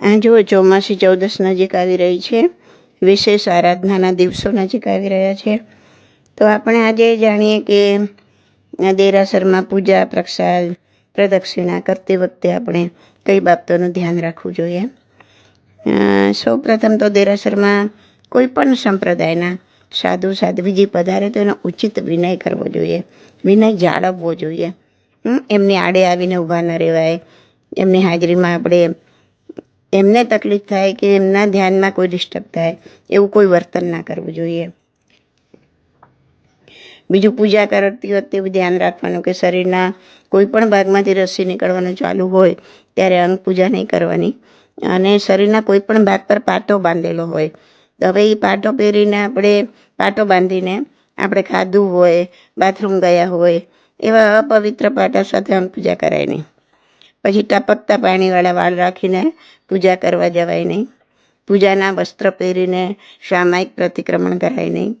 આ જો ચોમાસી ચૌદસ નજીક આવી રહી છે. વિશેષ આરાધનાના દિવસો નજીક આવી રહ્યા છે. તો આપણે આજે જાણીએ કે દેરાસરમાં પૂજા, પ્રસાદ, પ્રદક્ષિણા કરતી વખતે આપણે કઈ બાબતોનું ધ્યાન રાખવું જોઈએ? સૌ પ્રથમ તો દેરાસરમાં કોઈ પણ સંપ્રદાયના સાધુ, સાધ્વીજી પધારે તો એનો ઉચિત વિનય કરવો જોઈએ. વિનય જાળવવો જોઈએ. એમની આડે આવીને ઊભા ન રહેવાય. એમની હાજરીમાં આપણે એમને તકલીફ થાય કે એમના ધ્યાનમાં કોઈ ડિસ્ટર્બ થાય, એવું કોઈ વર્તન ના કરવું જોઈએ. બીજું પૂજા કરતી વખતે ધ્યાન રાખવાનું કે શરીરના કોઈ પણ ભાગમાંથી રસી નીકળવાનું ચાલુ હોય, ત્યારે અંગ પૂજા નહીં કરવાની. અને શરીરના કોઈ પણ ભાગ પર પાટો બાંધેલો હોય. તો હવે એ પાટો પહેરીને આપણે પાટો બાંધીને આપણે ખાધું હોય બાથરૂમ ગયા હોય, એવા અપવિત્ર પાટા સાથે અંગ પૂજા કરાય નહીં પછી ટપકતા પાણીવાળા વાળ રાખીને પૂજા કરવા જવાય નહીં. પૂજાના વસ્ત્ર પહેરીને સામાયિક પ્રતિક્રમણ કરાય નહીં.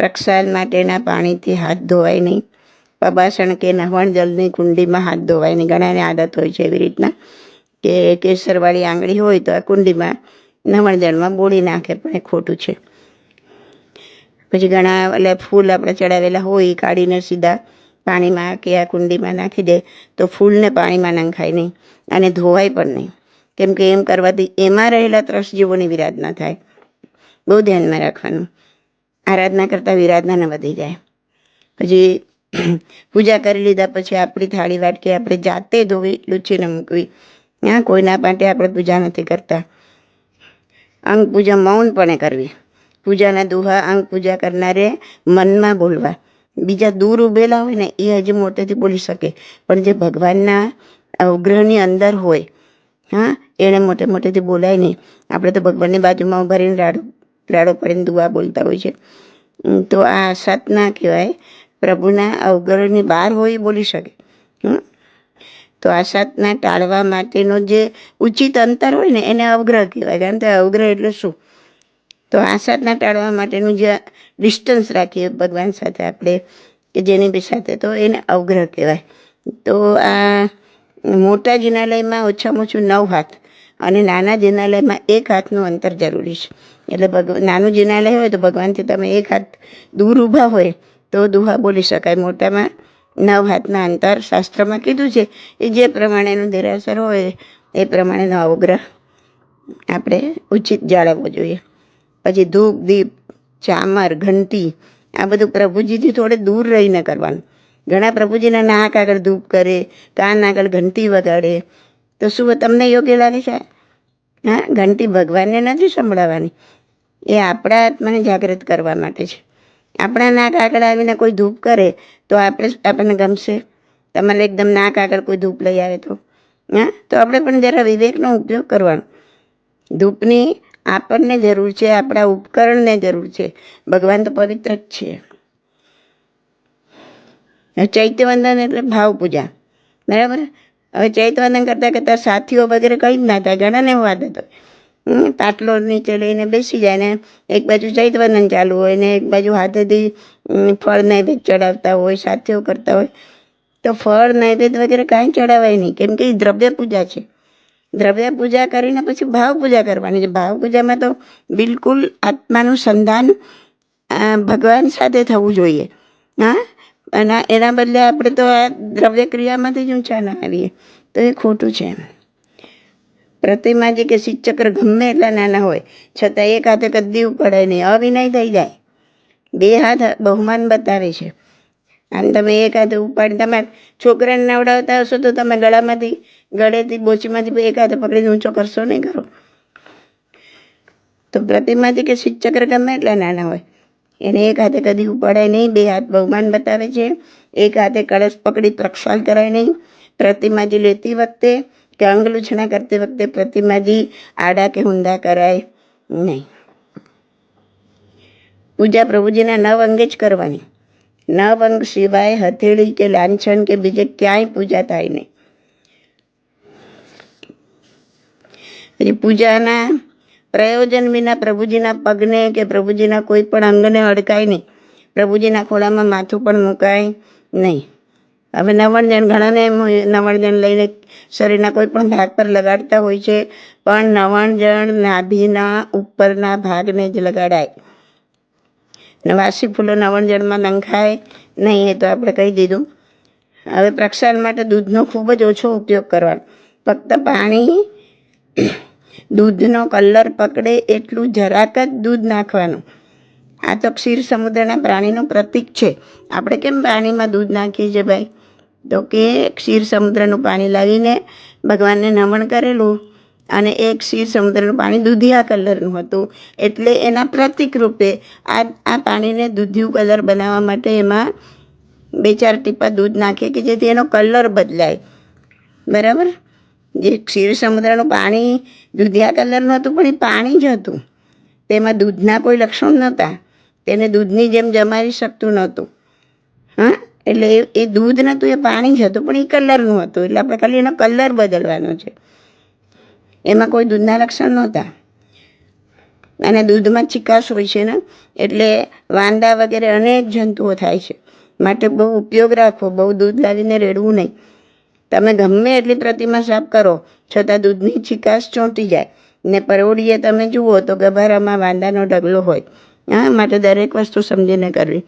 પ્રક્ષાલ માટેના પાણીથી હાથ ધોવાય નહીં. પબાસણ કે નહવણ જલની કુંડીમાં હાથ ધોવાય નહીં. ઘણાને આદત હોય છે એવી રીતના કે કેસરવાળી આંગળી હોય તો આ કુંડીમાં નવણ જળમાં બોળી નાખે, પણ એ ખોટું છે. પછી ઘણા એટલે ફૂલ આપણે ચડાવેલા હોય કાઢીને સીધા પાણીમાં કે આ કુંડીમાં નાખી દે તો ફૂલને પાણીમાં નંખાય નહીં અને ધોવાય પણ નહીં. કેમ કે એમ કરવાથી એમાં રહેલા ત્રસજીવોની વિરાધના થાય. બહુ ધ્યાનમાં રાખવાનું. આરાધના કરતાં વિરાધના ન વધી જાય. પછી પૂજા કરી લીધા પછી આપણી થાળી વાટકી આપણે જાતે ધોવી લૂછીને મૂકવી. હા, કોઈના માટે આપણે પૂજા નથી કરતા. અંગ પૂજા મૌનપણે કરવી. પૂજાના દુહા અંગ પૂજા કરનારે મનમાં બોલવા. બીજા દૂર ઊભેલા હોય ને એ હજી મોટેથી બોલી શકે. પણ જે ભગવાનના અવગ્રહની અંદર હોય, હા એણે મોટે મોટેથી બોલાય નહીં. આપણે તો ભગવાનની બાજુમાં ઊભા રહીને રાડો રાડો પડીને દુઆ બોલતા હોય છે. તો આ સત ના કહેવાય. પ્રભુના અવગ્રહની બહાર હોય એ બોલી શકે. હમ, તો સાતના ટાળવા માટેનો જે ઉચિત અંતર હોય ને એને અવગ્રહ કહેવાય. કારણ કે અવગ્રહ એટલે શું? તો આસાતના ટાળવા માટેનું જે ડિસ્ટન્સ રાખીએ ભગવાન સાથે આપણે, કે જેની બી સાથે, તો એને અવગ્રહ કહેવાય. તો આ મોટા જિનાલયમાં ઓછામાં ઓછું નવ હાથ અને નાના જિનાલયમાં એક હાથનું અંતર જરૂરી છે. એટલે ભગવાન નાનું જિનાલય હોય તો ભગવાનથી તમે એક હાથ દૂર ઊભા હોય તો દુહા બોલી શકાય. મોટામાં નવ હાથના અંતર શાસ્ત્રમાં કીધું છે એ જે પ્રમાણેનું દેરાસર હોય એ પ્રમાણેનો અવગ્રહ આપણે ઉચિત જાળવવો જોઈએ. પછી ધૂપ, દીપ, ચામર, ઘંટી, આ બધું પ્રભુજીથી થોડે દૂર રહીને કરવાનું. ઘણા પ્રભુજીના નાક આગળ ધૂપ કરે, કાન આગળ ઘંટી વગાડે. તો શું તમને યોગ્ય લાગે છે હા, ઘંટી ભગવાનને નથી સંભળાવવાની. એ આપણા આત્માને જાગૃત કરવા માટે છે. આપણા નાક આગળ આવીને કોઈ ધૂપ કરે, તો આપણે આપણને ગમશે? તમારે એકદમ નાક આગળ કોઈ ધૂપ લઈ આવે તો. હા, તો આપણે પણ જરા વિવેકનો ઉપયોગ કરવાનો. ધૂપની આપણને જરૂર છે, આપણા ઉપકરણને જરૂર છે. ભગવાન તો પવિત્ર જ છે. ચૈત્યવંદન એટલે ભાવ પૂજા બરાબર? હવે ચૈત્યવંદન કરતાં કરતાં સાથીઓ વગેરે કંઈ જ ના થાય. ઘણાને એવું આદત હોય. પાટલો નીચે લઈને બેસી જાય ને એક બાજુ ચૈત્યવંદન ચાલુ હોય ને એક બાજુ હાથેથી ફળ નૈવેદ્ય ચડાવતા હોય, સાથીઓ કરતા હોય. તો ફળ નૈવેદ્ય વગેરે કાંઈ ચડાવાય નહીં. કેમ કે એ દ્રવ્ય પૂજા છે. દ્રવ્ય પૂજા કરીને પછી ભાવ પૂજા કરવાની છે. ભાવ પૂજામાં તો બિલકુલ આત્માનું સંધાન ભગવાન સાથે થવું જોઈએ. હા? અને એના બદલે આપણે તો આ દ્રવ્ય ક્રિયામાંથી જ ઊંચા ના આવીએ. તો એ ખોટું છે. પ્રતિમા જે કે શિવચક્ર ગમે એટલા નાના હોય, છતાં એક હાથે કદી ઉપડાય નહીં. અવિનય થઈ જાય. બે હાથ બહુમાન બતાવે છે. આમ તમે એક હાથે ઉપાડી તમે છોકરાને નવડાવતા હશો તો તમે ગળામાંથી, ગળેથી, બોચીમાંથી એક હાથે પકડીને ઊંચો કરશો નહીં કરો તો પ્રતિમાથી કે શિવચક્ર ગમે એટલા નાના હોય. એને એક હાથે કદી ઉપાડાય નહીં, બે હાથ બહુમાન બતાવે છે. એક હાથે કળશ પકડી પ્રક્ષાલ કરાય નહીં. પ્રતિમાજી લેતી વખતે કે અંગલૂછણા કરતી વખતે પ્રતિમાજી આડા કે ઊંધા કરાય નહીં. પૂજા પ્રભુજીના નવ અંગે જ કરવાની. નવ અંગ સિવાય હથેળી કે લાંછન કે બીજે ક્યાંય પૂજા થાય નહીં. પછી પૂજાના પ્રયોજન વિના પ્રભુજીના પગને કે પ્રભુજીના કોઈ પણ અંગને અડકાય નહીં. પ્રભુજીના ખોળામાં માથું પણ મુકાય નહીં. હવે નવણજન ઘણાને નવણજન લઈને શરીરના કોઈ પણ ભાગ પર લગાડતા હોય છે, પણ નવણજણ નાભીના ઉપરના ભાગને જ લગાડાય. ને વાસી ફૂલો નવણજણમાં નંખાય નહીં એ તો આપણે કહી દીધું. હવે પ્રક્ષાલન માટે દૂધનો ખૂબ જ ઓછો ઉપયોગ કરવાનો. ફક્ત પાણી, દૂધનો કલર પકડે એટલું જરાક જ દૂધ નાખવાનું. આ તો ક્ષીર સમુદ્રના પ્રાણીનું પ્રતીક છે. આપણે કેમ પાણીમાં દૂધ નાખીએ છીએ ભાઈ? તો કે ક્ષીર સમુદ્રનું પાણી લાવીને ભગવાનને નમણ કરેલું. અને એક ક્ષીર સમુદ્રનું પાણી દૂધિયા કલરનું હતું. એટલે એના પ્રતિક રૂપે આ આ પાણીને દૂધિયું કલર બનાવવા માટે એમાં બે ચાર ટીપા દૂધ નાખીએ કે જેથી એનો કલર બદલાય. બરાબર? જે ક્ષીર સમુદ્રનું પાણી દૂધિયા કલરનું હતું, પણ એ પાણી જ હતું. તેમાં દૂધના કોઈ લક્ષણ નહોતા. તેને દૂધની જેમ જમાવી શકતું નહોતું. હા? એટલે એ દૂધ નહોતું, એ પાણી જ હતું, પણ એ કલરનું હતું. એટલે આપણે ખાલી એનો કલર બદલવાનો છે. એમાં કોઈ દૂધના લક્ષણ નહોતા. અને દૂધમાં ચિકાસ હોય છે ને, એટલે વાંદા વગેરે અનેક જંતુઓ થાય છે. માટે બહુ ઉપયોગ રાખવો, બહુ દૂધ લાવીને રેડવું નહીં. તમે ગમે એટલી પ્રતિમા સાફ કરો, છતાં દૂધની ચિકાસ ચોંટી જાય. ને પરોડીએ તમે જુઓ તો ગભારામાં વાંદાનો ઢગલો હોય. હા, માટે દરેક વસ્તુ સમજીને કરવી.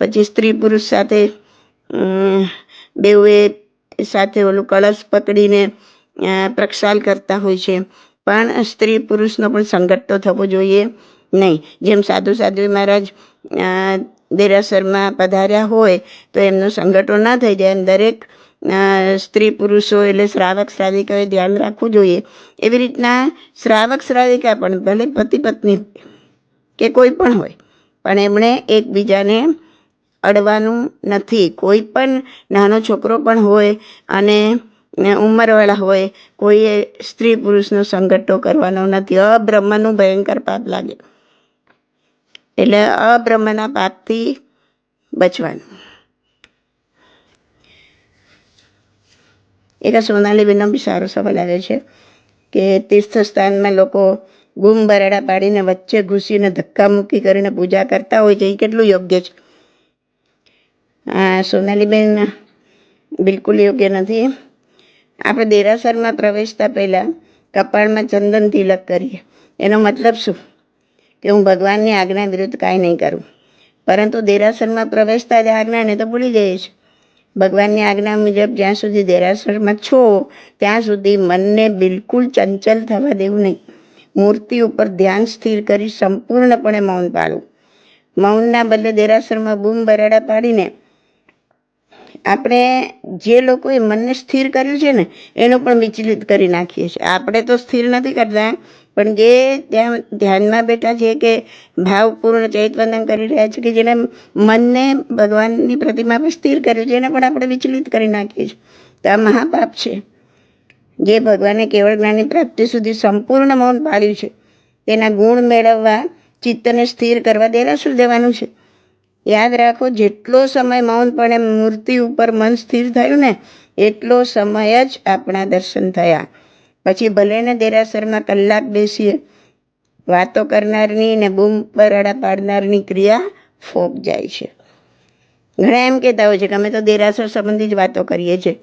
પછી સ્ત્રી પુરુષ સાથે બેઉએ સાથે ઓલું કળશ પકડીને પ્રક્ષાલ કરતા હોય છે. પણ સ્ત્રી પુરુષનો પણ સંગત તો થવો જોઈએ નહીં. જેમ સાધુ સાધ્વી મહારાજ દેરાસરમાં પધાર્યા હોય, તો એમનો સંગઠો ના થઈ જાય. એમ દરેક સ્ત્રી પુરુષો એટલે શ્રાવક શ્રાવિકાએ ધ્યાન રાખવું જોઈએ. એવી રીતના શ્રાવક શ્રાવિકા પણ ભલે પતિ પત્ની કે કોઈ પણ હોય, પણ એમણે એકબીજાને અડવાનું નથી. કોઈ પણ નાનો છોકરો પણ હોય અને ને ઉંમરવાળા હોય, કોઈએ સ્ત્રી પુરુષનો સંગઠો કરવાનો નથી. અબ્રહ્મનું ભયંકર પાપ લાગે. એટલે અબ્રહ્મના પાપથી બચવાનું. એક સોનાલીબેનનો બી સારો સવાલ આવ્યો છે કે તીર્થ સ્થાનમાં લોકો ગુમ બરાડા પાડીને વચ્ચે ઘૂસીને ધક્કા મૂકી કરીને પૂજા કરતા હોય છે એ કેટલું યોગ્ય છે? આ સોનાલીબેન બિલકુલ યોગ્ય નથી. આપણે દેરાસરમાં પ્રવેશતા પહેલાં કપાળમાં ચંદન તિલક કરીએ. એનો મતલબ શું? કે હું ભગવાનની આજ્ઞા વિરુદ્ધ કાંઈ નહીં કરું. પરંતુ દેરાસરમાં પ્રવેશતા જ આજ્ઞાને તો ભૂલી જઈએ છીએ. ભગવાનની આજ્ઞા મુજબ જ્યાં સુધી દેરાસરમાં છો, ત્યાં સુધી મનને બિલકુલ ચંચલ થવા દેવું નહીં. મૂર્તિ ઉપર ધ્યાન સ્થિર કરી સંપૂર્ણપણે મૌન પાડવું મૌનના બદલે દેરાસરમાં બૂમ બરાડા પાડીને આપણે જે લોકોએ મનને સ્થિર કર્યું છે ને, એનું પણ વિચલિત કરી નાખીએ છીએ. આપણે તો સ્થિર નથી કરતા, પણ જે ત્યાં ધ્યાનમાં બેઠા છે કે ભાવપૂર્ણ ચૈતવંદન કરી રહ્યા છે કે જેને મનને ભગવાનની પ્રતિમા પર સ્થિર કર્યું છે, એને પણ આપણે વિચલિત કરી નાખીએ છીએ. તો આ મહાપાપ છે. જે ભગવાને કેવળ જ્ઞાનની પ્રાપ્તિ સુધી સંપૂર્ણ મૌન પાડ્યું છે, તેના ગુણ મેળવવા ચિત્તને સ્થિર કરવા દેરાસુર દેવાનું છે. યાદ રાખો, જેટલો સમય મૌનપણે મૂર્તિ ઉપર મન સ્થિર થયું ને, એટલો સમય જ આપણા દર્શન થયા. પછી ભલે ને દેરાસરમાં કલાક બેસીએ, વાતો કરનારની ને બૂમ બરાડા પાડનારની ક્રિયા ફોક જાય છે. ઘણા એમ કહેતા હોય છે કે અમે તો દેરાસર સંબંધી જ વાતો કરીએ છીએ.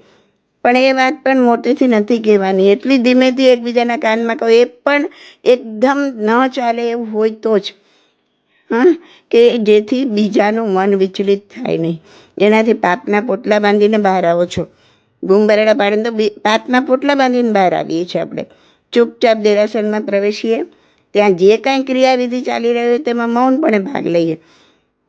પણ એ વાત પણ મોટેથી નથી કહેવાની. એટલી ધીમેથી એકબીજાના કાનમાં કહો એ પણ એકદમ ન ચાલે એવું હોય તો જ. હા? કે જેથી બીજાનું મન વિચલિત થાય નહીં. એનાથી પાપના પોટલા બાંધીને બહાર આવો છો. બૂમ બરાડા પાડીને તો પાપના પોટલા બાંધીને બહાર આવીએ છીએ આપણે. ચૂપચાપ દેરાસરમાં પ્રવેશીએ. ત્યાં જે કાંઈ ક્રિયાવિધિ ચાલી રહી હોય તેમાં મૌનપણે ભાગ લઈએ.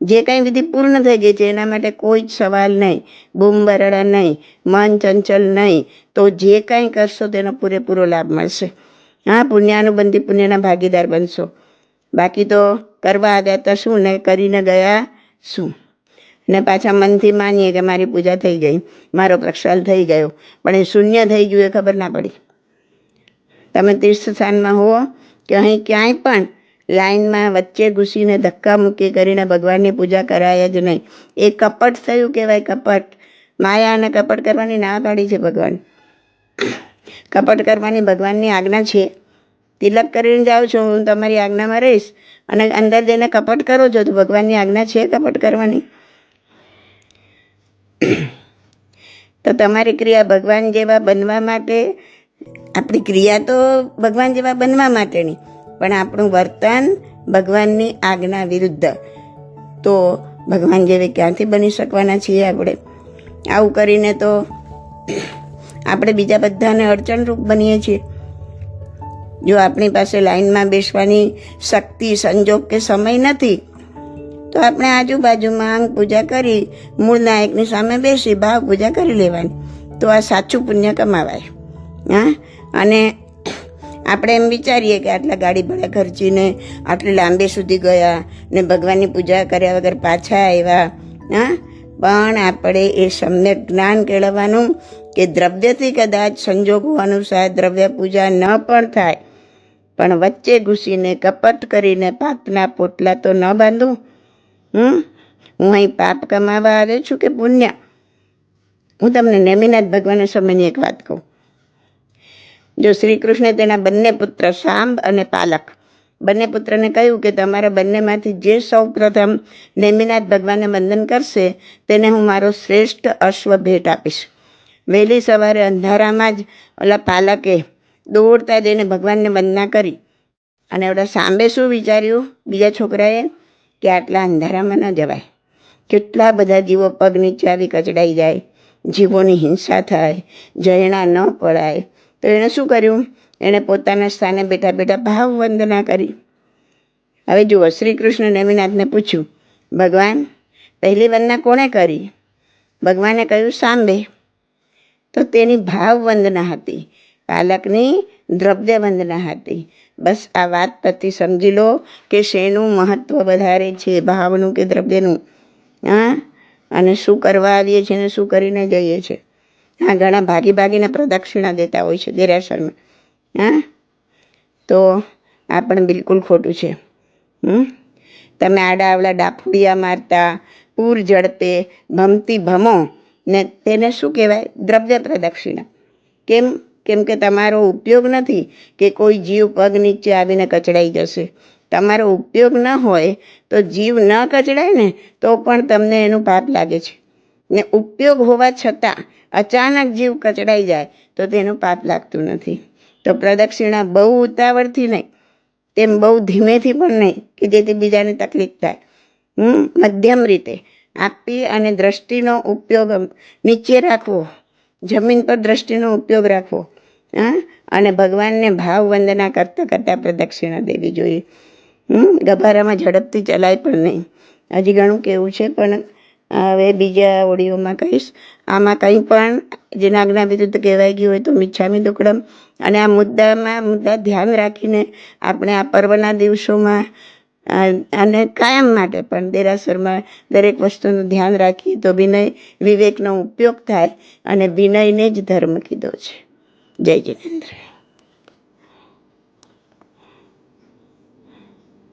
જે કાંઈ વિધિ પૂર્ણ થઈ ગઈ છે એના માટે કોઈ જ સવાલ નહીં. બૂમ બરાડા નહીં, મન ચંચલ નહીં. તો જે કાંઈ કરશો તેનો પૂરેપૂરો લાભ મળશે. હા, પુણ્યાનુબંધી પુણ્યના ભાગીદાર બનશો. બાકી તો કરવા આવ્યા તો શું ને કરીને ગયા શું? ને પાછા મનથી માનીએ કે મારી પૂજા થઈ ગઈ, મારો પ્રક્ષાલ થઈ ગયો, પણ એ શૂન્ય થઈ ગયું એ ખબર ના પડી. તમે તીર્થ સ્થાનમાં હો કે અહીં ક્યાંય પણ લાઈનમાં વચ્ચે ઘૂસીને ધક્કા મૂકી કરીને ભગવાનની પૂજા કરાય જ નહીં. એ કપટ થયું કહેવાય કપટ. માયા અને કપટ કરવાની ના પાડી છે ભગવાન. કપટ કરવાની ભગવાનની આજ્ઞા છે. તિલક કરીને જાઉં છું, હું તમારી આજ્ઞામાં રહીશ. અને અંદર જઈને કપટ કરો છો તો ભગવાનની આજ્ઞા છે કપટ કરવાની. તો તમારી ક્રિયા ભગવાન જેવા બનવા માટે, આપણી ક્રિયા તો ભગવાન જેવા બનવા માટેની, પણ આપણું વર્તન ભગવાનની આજ્ઞા વિરુદ્ધ. તો ભગવાન જેવી ક્યાંથી બની શકવાના છીએ આપણે? આવું કરીને તો આપણે બીજા બધાને અડચણરૂપ બનીએ છીએ. જો આપણી પાસે લાઈનમાં બેસવાની શક્તિ, સંજોગ કે સમય નથી, તો આપણે આજુબાજુમાં અંગ પૂજા કરી મૂળ નાયકની સામે બેસી, ભાવ પૂજા કરી લેવાની. તો આ સાચું પુણ્ય કમાવાય. હા? અને આપણે એમ વિચારીએ કે આટલા ગાડી ભાડા ખર્ચીને, આટલી લાંબે સુધી ગયા ને ભગવાનની પૂજા કર્યા વગર પાછા આવ્યા. હા? પણ આપણે એ સમ્યક જ્ઞાન કેળવવાનું કે દ્રવ્યથી કદાચ સંજોગો અનુસાર દ્રવ્ય પૂજા ન પણ થાય. પણ વચ્ચે ઘૂસીને કપટ કરીને પાપના પોટલા તો ન બાંધું. હમ? હું અહીં પાપ કમાવા આવ્યો છું કે પુણ્ય? હું તમને નેમિનાથ ભગવાનને સમયની એક વાત કહું. જો શ્રી કૃષ્ણે તેના બંને પુત્ર સાંબ અને પાલક, બંને પુત્રને કહ્યું કે તમારા બંનેમાંથી જે સૌ પ્રથમ નેમિનાથ ભગવાનને વંદન કરશે, તેને હું મારો શ્રેષ્ઠ અશ્વ ભેટ આપીશ. વહેલી સવારે અંધારામાં જ ઓલા પાલકે દોડતા જઈને ભગવાનને વંદના કરી. અને ઓલા સાંભે શું વિચાર્યું? બીજા છોકરાએ કે આટલા અંધારામાં ન જવાય. કેટલા બધા જીવો પગ નીચે આવી કચડાઈ જાય. જીવોની હિંસા થાય. જયણા ન પડાય. તો એણે શું કર્યું? એણે પોતાના સ્થાને બેઠા બેઠા ભાવ વંદના કરી. હવે જુઓ શ્રી કૃષ્ણ નવીનાથને પૂછ્યું, ભગવાન, પહેલી વંદના કોણે કરી? ભગવાને કહ્યું, સાંભે. તો તેની ભાવ વંદના હતી. પાલકની દ્રવ્ય વંદના હતી. બસ આ વાત પરથી સમજી લો કે શેનું મહત્ત્વ વધારે છે, ભાવનું કે દ્રવ્યનું? હા? અને શું કરવા આવીએ છીએ ને શું કરીને જઈએ છીએ? હા, ઘણા ભાગી ભાગીને પ્રદક્ષિણા દેતા હોય છે દેરાસરમાં. હા? તો આ પણ બિલકુલ ખોટું છે. હમ? તમે આડા આવડા ડાફુડિયા મારતા, પૂર ઝડપે ભમતી ભમો ને તેને શું કહેવાય? દ્રવ્ય પ્રદક્ષિણા. કેમ? કેમ કે તમારો ઉપયોગ નથી કે કોઈ જીવ પગ નીચે આવીને કચડાઈ જશે. તમારો ઉપયોગ ન હોય તો જીવ ન કચડાય ને તો પણ તમને એનું પાપ લાગે છે. ને ઉપયોગ હોવા છતાં અચાનક જીવ કચડાઈ જાય તો તેનું પાપ લાગતું નથી. તો પ્રદક્ષિણા બહુ ઉતાવળથી નહીં, તેમ બહુ ધીમેથી પણ નહીં કે જેથી બીજાને તકલીફ થાય. હમ, મધ્યમ રીતે આપી અને દ્રષ્ટિનો ઉપયોગ નીચે રાખવો, જમીન પર દ્રષ્ટિનો ઉપયોગ રાખવો. અને ભગવાનને ભાવ વંદના કરતાં કરતાં પ્રદક્ષિણા દેવી જોઈએ. ગભારામાં ઝડપથી ચલાય પણ નહીં. હજી ઘણું કેવું છે, પણ હવે બીજા ઓડિયોમાં કહીશ. આમાં કંઈ પણ જેના આજ્ઞા વિરુદ્ધ કહેવાય ગયું હોય તો મિચ્છામી દુકડમ. અને આ મુદ્દામાં, મુદ્દા ધ્યાન રાખીને આપણે આ પર્વના દિવસોમાં અને કાયમ માટે પણ દેરાસરમાં દરેક વસ્તુનું ધ્યાન રાખીએ તો વિનય, વિવેકનો ઉપયોગ થાય અને વિનયને જ ધર્મ કીધો છે. જય જિનેન્દ્ર